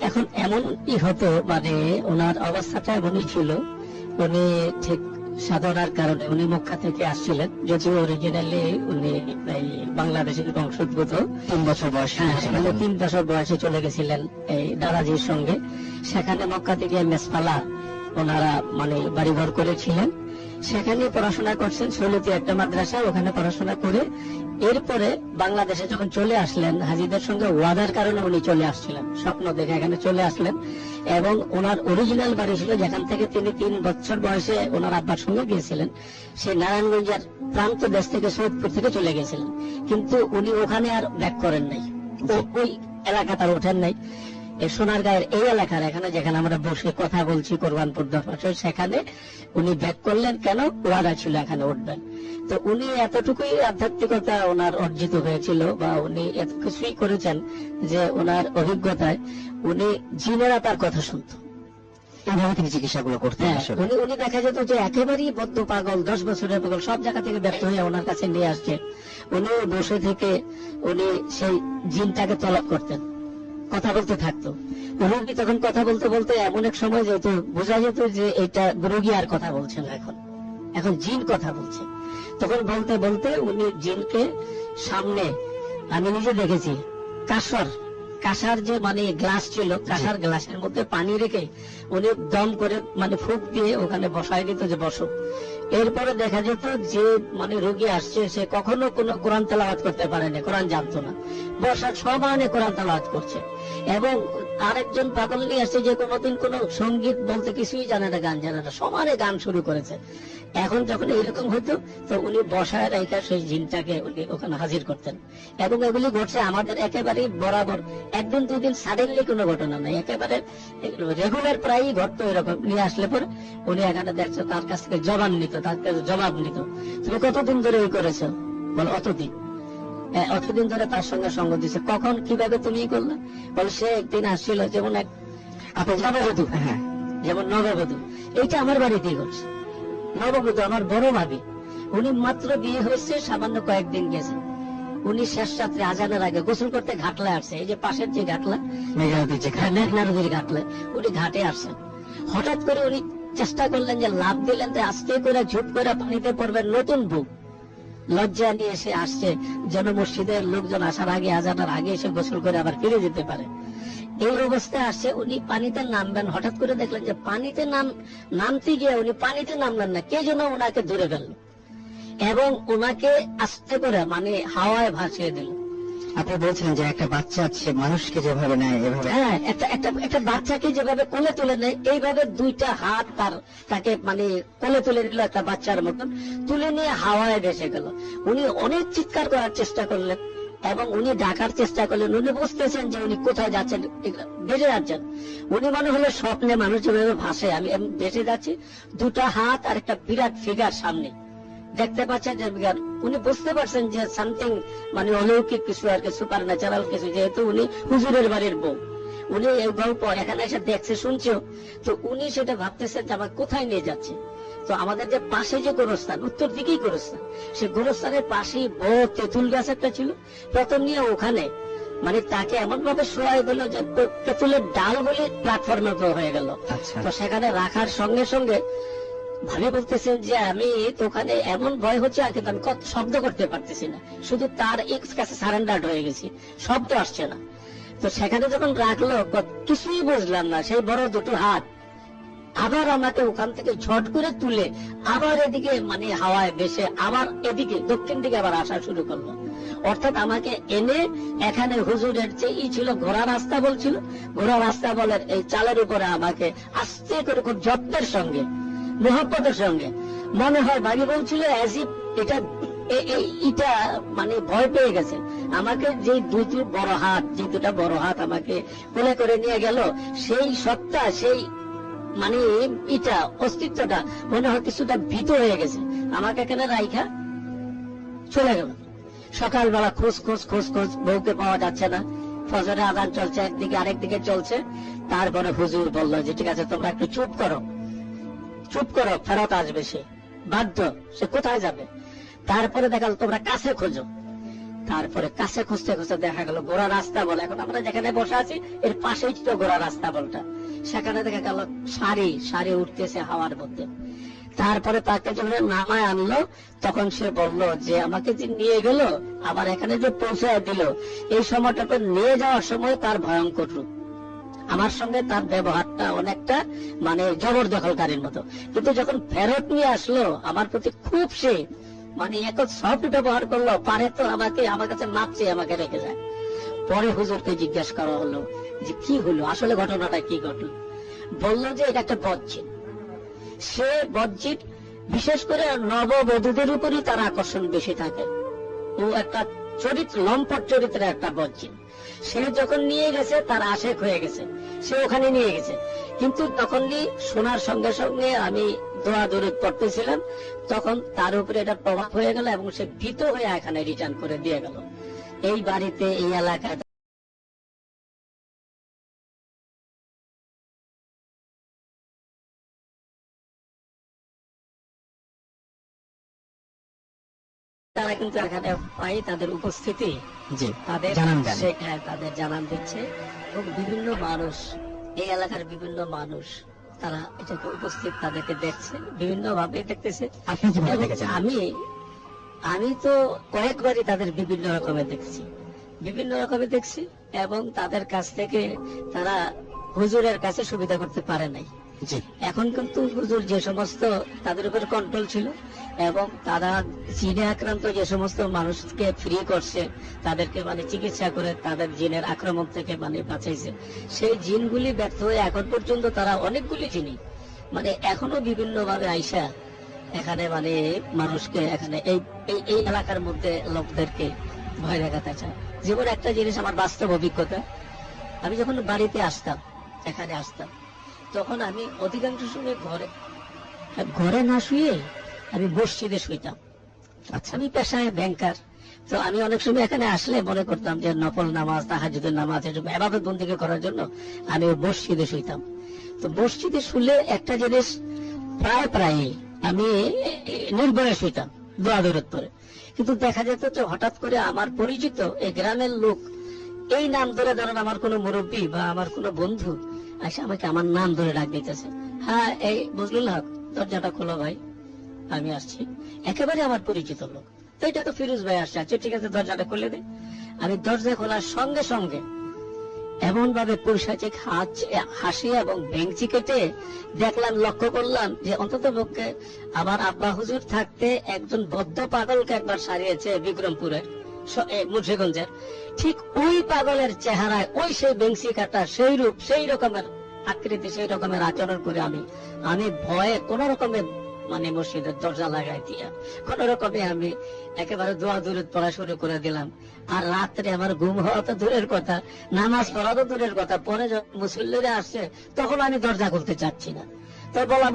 এখন এমনই হতো মানে ওনার অবস্থাটা এমনই ছিল উনি ঠিক সাধনার কারণে উনি মক্কা থেকে আসছিলেন যদিও অরিজিনালি উনি এই বাংলাদেশের বংশোদ্ভূত। তিন বছর বয়স হ্যাঁ তিন বছর বয়সে চলে গেছিলেন এই দাদাজির সঙ্গে। সেখানে মক্কা থেকে মেসপালা ওনারা মানে বাড়িঘর করেছিলেন। সেখানে পড়াশোনা করছেন ষোলোতে একটা মাদ্রাসা ওখানে পড়াশোনা করে এরপরে বাংলাদেশে যখন চলে আসলেন হাজিদের সঙ্গে ওয়াদার কারণে উনি চলে আসছিলেন স্বপ্ন দেখে এখানে চলে আসলেন এবং ওনার অরিজিনাল বাড়ি ছিল যেখান থেকে তিনি তিন বছর বয়সে ওনার আব্বার সঙ্গে গিয়েছিলেন। সেই নারায়ণগঞ্জের প্রান্ত দেশ থেকে সৈয়দপুর থেকে চলে গেছিলেন কিন্তু উনি ওখানে আর ব্যাক করেন নাই। ওই এলাকা তার ওঠেন নাই। এই সোনার গায়ের এই এলাকার এখানে যেখানে আমরা বসে কথা বলছি কোরবানপুর দরবার সেখানে উনি ব্যাক করলেন কেন? ওয়াদা ছিল এখানে উঠবেন। তো উনি এতটুকুই আধ্যাত্মিকতা ওনার অর্জিত হয়েছিল বা উনি এত কিছুই করেছেন যে ওনার অভিজ্ঞতায় উনি জিনেরা তার কথা শুনত। এইভাবে তিনি চিকিৎসাগুলো করতেন হ্যাঁ, উনি উনি দেখা যেত যে একেবারেই বদ্ধ পাগল দশ বছরের পাগল সব জায়গা থেকে ব্যর্থ হয়ে ওনার কাছে নিয়ে আসছে। উনি বসে থেকে উনি সেই জিনটাকে তলব করতেন। কথা বলতে থাকতো। রোগী তখন কথা বলতে বলতে এমন এক সময় যেত বোঝা যেত যে এটা রোগী আর কথা বলছে না এখন। এখন জিন কথা বলছে। তখন বলতে বলতে উনি জিনকে সামনে, আমি নিজে দেখেছি, কাসর কাঁসার যে মানে গ্লাস ছিল কাঁসার গ্লাসের মধ্যে পানি রেখে উনি দম করে মানে ফুক দিয়ে ওখানে বসায় দিত যে বসো। এরপরে দেখা যেত যে মানে রোগী আসছে সে কখনো কোনো কোরআন তালাবাদ করতে পারেনি কোরআন জানতো না। বসার সমানে কোরআন তালাবাদ করছে। এবং আরেকজন পাগল নিয়ে আসছে যে কোনোদিন কোনো সংগীত বলতে কিছুই জানে না, গান জানে না, সমানে গান শুরু করেছে। এখন যখন এরকম হতো, তো উনি বসায় রেখা সেই জিনটাকে উনি ওখানে হাজির করতেন। এবং এগুলি ঘটছে আমাদের একেবারে বরাবর। একদিন দুদিন সাডেনলি কোনো ঘটনা নাই। একেবারে রেগুলার প্রায়ই ঘটতো এরকম। নিয়ে আসলে পরে উনি এখানে দেখছ, তার কাছ থেকে জবাব নিত, তার কাছে জবাব নিত। তুমি কতদিন ধরে ওই করেছ? বল, অতদিন। অতদিন ধরে তার সঙ্গে সঙ্গ দিছে কখন কীভাবে তুমি করলে? বল সে একদিন আসছিল যেমন এক আপনি নববধূ হ্যাঁ যেমন নববধূ। এইটা আমার বাড়িতেই ঘটছে। নববধূ আমার বড় ভাবি। উনি মাত্র বিয়ে হয়েছে সামান্য কয়েকদিন গেছে। উনি শেষ রাত্রে আজানের আগে গোসল করতে ঘাটলে আসছে। এই যে পাশের যে ঘাটলা মেঘনা নদীর ঘাটলে। উনি ঘাটে আসছেন হঠাৎ করে উনি চেষ্টা করলেন যে লাভ দিলেন যে আস্তে করে ঝুপ করে পানিতে পড়বেন নতুন বুক লজ্জা নিয়ে এসে আসছে যেন মসজিদের লোকজন আসার আগে, আজানার আগে এসে গোসল করে আবার ফিরে যেতে পারে। এই অবস্থায় আসছে, উনি পানিতে নামবেন। হঠাৎ করে দেখলেন যে পানিতে নাম, নামতে গিয়ে উনি পানিতে নামলেন না। কে যেন ওনাকে ধরে ফেলল এবং ওনাকে আস্তে করে মানে হাওয়ায় ভাসিয়ে দিল। আপনি বলছিলেন যে একটা বাচ্চা সে মানুষকে যেভাবে নেয়, এভাবে। হ্যাঁ একটা একটা একটা বাচ্চাকে যেভাবে কোলে তুলে নেয়, এইভাবে দুইটা হাত তার, তাকে মানে কোলে তুলে নিল একটা বাচ্চার মতন, তুলে নিয়ে হাওয়ায় ভেসে গেল। উনি অনেক চিৎকার করার চেষ্টা করলেন এবং উনি ডাকার চেষ্টা করলেন। উনি বুঝতেছেন যে উনি কোথায় যাচ্ছেন বেড়ে যাচ্ছেন। উনি মনে হলো স্বপ্নে মানুষ যেভাবে ভাসে, আমি ভেসে যাচ্ছি, দুটা হাত আর একটা বিরাট ফিগার সামনে। দেখতে পাচ্ছেন যে উনি বুঝতে পারছেন যে সামথিং মানে অলৌকিক কিছু আর কি সুপার ন্যাচারাল কিছু যেহেতু উনি হুজুরের বাড়ির বউ। উনি এই গল্প এখানে এসে দেখছে শুনছেও তো উনি সেটা ভাবতেছেন যে আমার কোথায় নিয়ে যাচ্ছে? তো আমাদের যে পাশে যে গোরস্থান উত্তর দিকেই গোরস্থান সেই গোরস্থানের পাশেই বড় তেঁতুল গাছ একটা ছিল। প্রথম নিয়ে ওখানে মানে তাকে এমন ভাবে শোয়াই দিল যে তেঁতুলের ডাল বলে প্ল্যাটফর্মে হয়ে গেল। আচ্ছা। তো সেখানে রাখার সঙ্গে সঙ্গে ভাবি বলতেছেন যে আমি ওখানে এমন ভয় হচ্ছে আর কিন্তু আমি কত- শব্দ করতে পারতেছি না। শুধু তার এক্স কাছে সারেন্ডার হয়ে গেছি। শব্দ আসছে না। তো সেখানে যখন রাখল কিছুই বুঝলাম না। সেই বড় দুটো হাত আবার আমাকে ওখান থেকে ঝট করে তুলে আবার এদিকে মানে হাওয়ায় বেসে আবার এদিকে, দক্ষিণ দিকে আবার আসা শুরু করল। অর্থাৎ আমাকে এনে এখানে হুজুরের যে ই ছিল ঘোড়া রাস্তা বলছিল। ঘোড়া রাস্তা বলে এই চালের উপরে আমাকে আস্তে করে খুব যত্নের সঙ্গে মোহাম্মতের সঙ্গে। মনে হয় বাড়ি বলছিল এটা এটা মানে ভয় পেয়ে গেছে। আমাকে যে দুইটি বড় হাত, যে দুটা বড় হাত আমাকে কোলে করে নিয়ে গেল, সেই সত্তা, সেই মানে এটা অস্তিত্বটা মনে হয় কিছুটা ভীত হয়ে গেছে। আমাকে এখানে রাইখা চলে গেল। সকালবেলা খোঁজ খোঁজ খোঁজ খোঁজ, বউকে পাওয়া যাচ্ছে না। ফজরে আদান চলছে, একদিকে আরেকদিকে চলছে। তারপরে হুজুর বলল যে, ঠিক আছে, তোমরা একটু চুপ করো। চুপ করো, ফেরত আসবে সে। বাধ্য, সে কোথায় যাবে? তারপরে দেখাল তোমরা কাছে খোঁজো। তারপরে কাছে খুঁজতে খুঁজতে দেখা গেল গোড়া রাস্তা বলে। এখন আমরা যেখানে বসে আছি, এর পাশেই ছিল গোড়া রাস্তা বলটা। সেখানে দেখা গেল, সারি সারি উঠতেছে হাওয়ার মধ্যে। তারপরে তাকে যখন নামায় আনলো, তখন সে বলল, যে আমাকে যে নিয়ে গেল আবার এখানে যে পৌঁছায় দিল, এই সময়টাতে নিয়ে যাওয়ার সময় তার ভয়ঙ্কর রূপ। আমার সঙ্গে তার ব্যবহারটা অনেকটা মানে জবরদখলকারীর মতো। কিন্তু যখন ফেরত নিয়ে আসলো, আমার প্রতি খুব সে মানে এত সফট ব্যবহার করল, পারে তো আমাকে, আমার কাছে মাপ চেয়ে আমাকে রেখে যায়। পরে হুজুরকে জিজ্ঞেস করা হলো যে, কি হলো? আসলে ঘটনাটা কি ঘটলো? বলল যে, এটা একটা বজ্জিত। সে বজ্জিত, বিশেষ করে নববধূদের উপরই তার আকর্ষণ বেশি থাকে। ও একটা চরিত্র, লম্পট চরিত্রের একটা বজ্জিত সে যখন নিয়ে গেছে, তার আশেক হয়ে গেছে। সে ওখানে নিয়ে গেছে। কিন্তু তখন শোনার সঙ্গে সঙ্গে আমি দোয়া দৌড়ে পড়তেছিলাম, তখন তার উপরে এটা প্রভাব হয়ে গেল এবং সে ভীত হয়ে এখানে রিটার্ন করে দিয়ে গেল। এই বাড়িতে, এই এলাকায় তারা কিন্তু এখানে পাই তাদের উপস্থিতি জি তাদের হ্যাঁ, তাদের জানান দিচ্ছে। এবং বিভিন্ন মানুষ এই এলাকার বিভিন্ন মানুষ তারা এটাকে উপস্থিত তাদেরকে দেখছে বিভিন্ন ভাবে দেখতেছে আমি আমি তো কয়েকবারই তাদের বিভিন্ন রকমের দেখছি। বিভিন্ন রকমের দেখছি এবং তাদের কাছ থেকে তারা হুজুরের কাছে সুবিধা করতে পারে নাই। এখন কিন্তু হুজুর যে সমস্ত তাদের উপর কন্ট্রোল ছিল এবং তারা জিনে আক্রান্ত যে সমস্ত মানুষকে ফ্রি করছে, তাদেরকে মানে চিকিৎসা করে তাদের জিনের আক্রমণ থেকে মানে বাঁচাইছে। সেই জিনগুলি ব্যর্থ হয়ে এখন পর্যন্ত তারা অনেকগুলি জিনিস মানে এখনও বিভিন্ন ভাবে আইসা এখানে মানে মানুষকে এখানে এই, এই- এই এলাকার মধ্যে লোকদেরকে ভয় দেখাতে চায়। যেমন একটা জিনিস আমার বাস্তব অভিজ্ঞতা। আমি যখন বাড়িতে আসতাম, এখানে আসতাম তখন আমি অধিকাংশ সময় ঘরে ঘরে না শুয়ে আমি মসজিদে শুইতাম। আচ্ছা আমি পেশায় ব্যাংকার তো আমি অনেক সময় এখানে আসলে মনে করতাম যে নফল নামাজ তাহাজুদের নামাজ এসব এবাদত বন্দিকে করার জন্য আমি মসজিদে শুইতাম। তো মসজিদে শুলে একটা জিনিস প্রায় প্রায় আমি নির্ভয়ে শুইতাম, দোয়া করে কিন্তু দেখা যেত যে হঠাৎ করে আমার পরিচিত এই গ্রামের লোক এই নাম ধরে ধরেন আমার কোনো মুরব্বী বা আমার কোনো বন্ধু আসে আমাকে আমার নাম ধরে ডাক দিতেছে। হ্যাঁ এই বুঝলুল হক দরজাটা খোলো ভাই। আমি আসছি। একেবারে আমার পরিচিত লোক। তো এটা তো ফিরোজ ভাই আসছে। আচ্ছা ঠিক আছে দরজাটা খুলে দে। আমি দরজা খোলার সঙ্গে সঙ্গে এমন ভাবে পৈশাচিক হাসি এবং বেঞ্চি কেটে দেখলাম লক্ষ্য করলাম যে অন্তত পক্ষে আমার আব্বা হুজুর থাকতে একজন বদ্ধ পাগলকে একবার সারিয়েছে এ, মুন্সিগঞ্জের। ঠিক ওই পাগলের চেহারায়, ওই সেই বেঞ্চি কাটা, সেই রূপ, সেই রকমের আকৃতি, সেই রকমের আচরণ করে আমি আমি ভয়ে কোন রকমের মানে মসজিদের দরজা লাগাই দিয়া, কোন রকমে আমি একেবারে দোয়া দূরে পড়া শুরু করে দিলাম। আর রাত্রে আমার ঘুম হওয়া তো দূরের কথা, নামাজ পড়া তো দূরের কথা, পরে যখন মুসল্লিরা আসছে, তখন আমি দরজা খুলতে চাচ্ছি না। তো বলা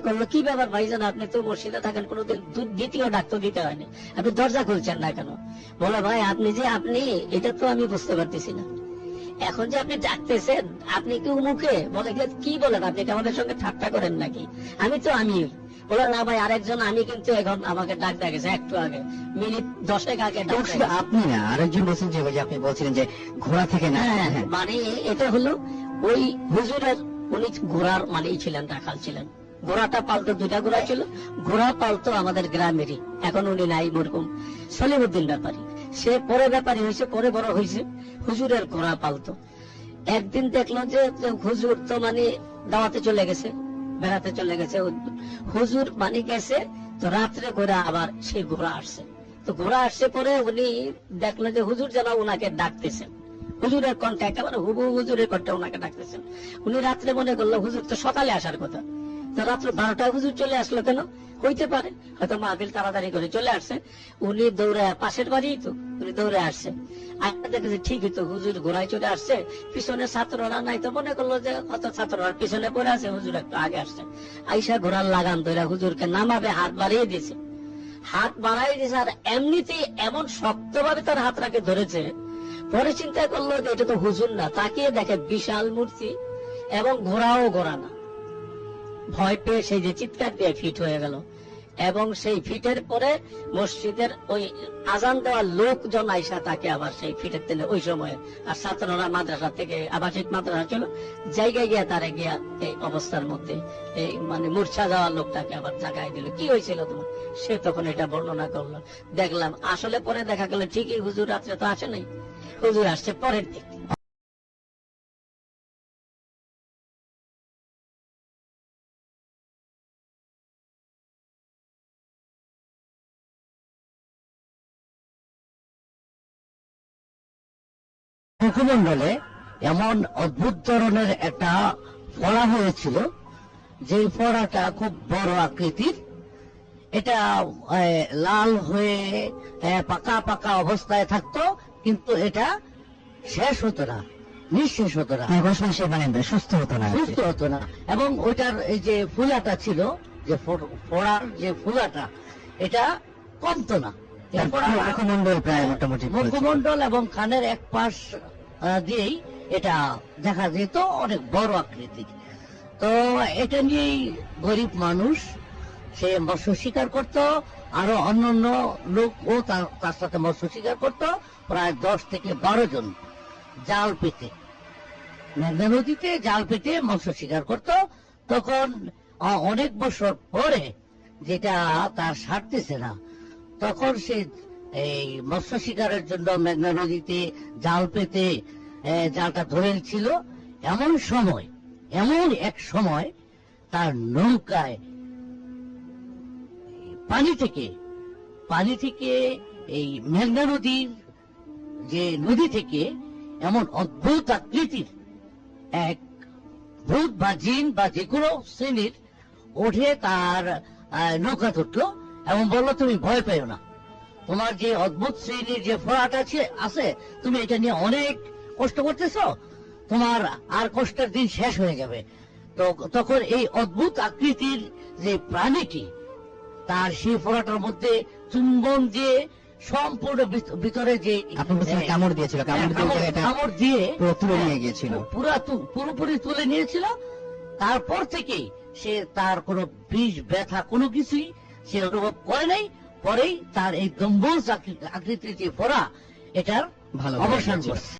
করল। কি ব্যাপার ভাইজান আপনি তো মসজিদে থাকেন? কোনোদিন দ্বিতীয় ডাক তো দিতে হয়নি। আপনি দরজা খুলছেন না কেন? বলে ভাই আপনি যে আপনি এটা তো আমি বুঝতে পারতেছি না। এখন যে আপনি ডাকতেছেন আপনি কি মুখে বলে কি- বলেন আপনি? কি আমাদের সঙ্গে ঠাট্টা করেন নাকি? আমি তো আমি বলে না ভাই আরেকজন আমি কিন্তু এখন আমাকে ডাক ডাকেছে একটু আগে। মিনিট দশেক আগে। আপনি না আরেকজন বলছেন যে আপনি বলছিলেন যে ঘোড়া থেকে না হ্যাঁ। মানে এটা হলো ওই হুজুরের উনি ঘোড়ার মানেই ছিলেন, রাখাল ছিলেন। ঘোড়াটা পালতো দুটা ঘোড়া ছিল, ঘোড়া পালতো আমাদের গ্রামেরই। এখন উনি নাই মরকুম সলিমুদ্দিন ব্যাপারী। সে পরে ব্যাপারী হয়েছে, পরে বড় হয়েছে। হুজুরের ঘোড়া পালতো। একদিন দেখল যে হুজুর তো মানে দাওয়াতে চলে গেছে, বেড়াতে চলে গেছে। হুজুর মানে গেছে, তো রাত্রে করে আবার সেই ঘোড়া আসছে। তো ঘোড়া আসছে পরে উনি দেখল যে হুজুর যেন ওনাকে ডাকতেছেন হুজুরের কণ্ঠে একেবারে হুবু হুজুরের কণ্ঠে ওনাকে ডাকতেছেন। উনি রাত্রে মনে করল, হুজুর, তো সকালে আসার কথা। তো রাত্রে বারোটায় হুজুর চলে আসলো কেন? হইতে পারে। হয়তো মাহবিল তাড়াতাড়ি করে চলে আসছে। উনি দৌড়ে পাশের বাড়ি তো, উনি দৌড়ে আসছে। দেখেছে ঠিকই তো, হুজুর ঘোড়ায় চলে আসছে। পিছনে ছাত্ররা নাই তো, মনে করল যে কত ছাত্ররা পিছনে পড়ে আছে, হুজুর একটু আগে আসছে। আইসা ঘোড়ার লাগান ধরে হুজুরকে নামাবে, হাত বাড়িয়ে দিয়েছে। হাত বাড়াই দিয়েছে, আর এমনিতেই এমন শক্তভাবে তার হাতটাকে ধরেছে পরে চিন্তা করল যে এটা তো হুজুর না, তাকিয়ে দেখে বিশাল মূর্তি এবং ঘোড়াও ঘোড়া না। ভয় পেয়ে সেই যে চিৎকার দিয়ে ফিট হয়ে গেল। এবং সেই ফিটের পরে মসজিদের ওই আজান দেওয়ার লোকজন আইসা তাকে আবার সেই ফিটের তেলে ওই সময় আর ছাত্ররা মাদ্রাসা থেকে আবাসিক মাদ্রাসা ছিল, জায়গায় গিয়া তারা গিয়া এই অবস্থার মধ্যে এই মানে মূর্ছা যাওয়া লোকটাকে আবার জাগায় দিল। কি হয়েছিল তোমার? সে তখন এটা বর্ণনা করল। দেখলাম, আসলে পরে দেখা গেল ঠিকই হুজুর রাত্রে তো আসে নাই। হুজুর আসছে পরের দিক মুখমণ্ডলে এমন অদ্ভুত ধরনের একটা ফড়া হয়েছিল যে ফড়াটা খুব বড় আকৃতির। এটা লাল হয়ে পাকা পাকা অবস্থায় থাকতো কিন্তু এটা শেষ হতো না নিঃশেষ হতো না। মানে সুস্থ হতো না সুস্থ হতো না। এবং ওইটার এই যে ফুলাটা ছিল যে ফোড়ার যে ফুলাটা এটা কমতো না। মুখমন্ডল প্রায় মোটামুটি মুখমণ্ডল এবং কানের এক পাশ দিয়েই এটা দেখা যেত অনেক বড় আকৃতির। তো এটা নিয়েই গরিব মানুষ সে মৎস্য শিকার করত আরও অন্যান্য লোকও তার তার সাথে মৎস্য শিকার করত, প্রায় দশ থেকে বারো জন জাল পেতে। মেঘনা নদীতে জাল পেতে মৎস্য শিকার করত। তখন অনেক বছর পরে যেটা তার সারতেছে না, তখন সে এই মৎস্য শিকারের জন্য মেঘনা নদীতে জাল পেতে জালটা ধরে ছিল এমন সময়, এমন এক সময় তার নৌকায় পানি থেকে পানি থেকে এই মেঘনা নদীর যে নদী থেকে এমন অদ্ভুত আকৃতির এক ভূত বা জিন বা যে কোনো শ্রেণির ওঠে তার নৌকা ধরলো এবং বলল, তুমি ভয় পেও না। তোমার যে অদ্ভুত শ্রেণির যে ফোড়াটা আছে আছে, তুমি এটা নিয়ে অনেক কষ্ট করতেছো। তোমার আর কষ্টের দিন শেষ হয়ে যাবে। তো তখন এই অদ্ভুত আকৃতির যে প্রাণীটি তার সেই ফোড়াটার মধ্যে চুম্বন দিয়ে সম্পূর্ণ ভিতরে যে কামড় দিয়েছিল, কামড় দিয়ে কামড়- দিয়ে তুলে নিয়ে গিয়েছিল। পুরা পুরোপুরি তুলে নিয়েছিল। তারপর থেকেই সে তার কোনো বিষ ব্যথা কোনো কিছুই সে অনুভব করে নাই। পরেই তার এই গম্বুজ আকৃতির যে ফোড়া এটার ভালো হয়ে অবসান করছে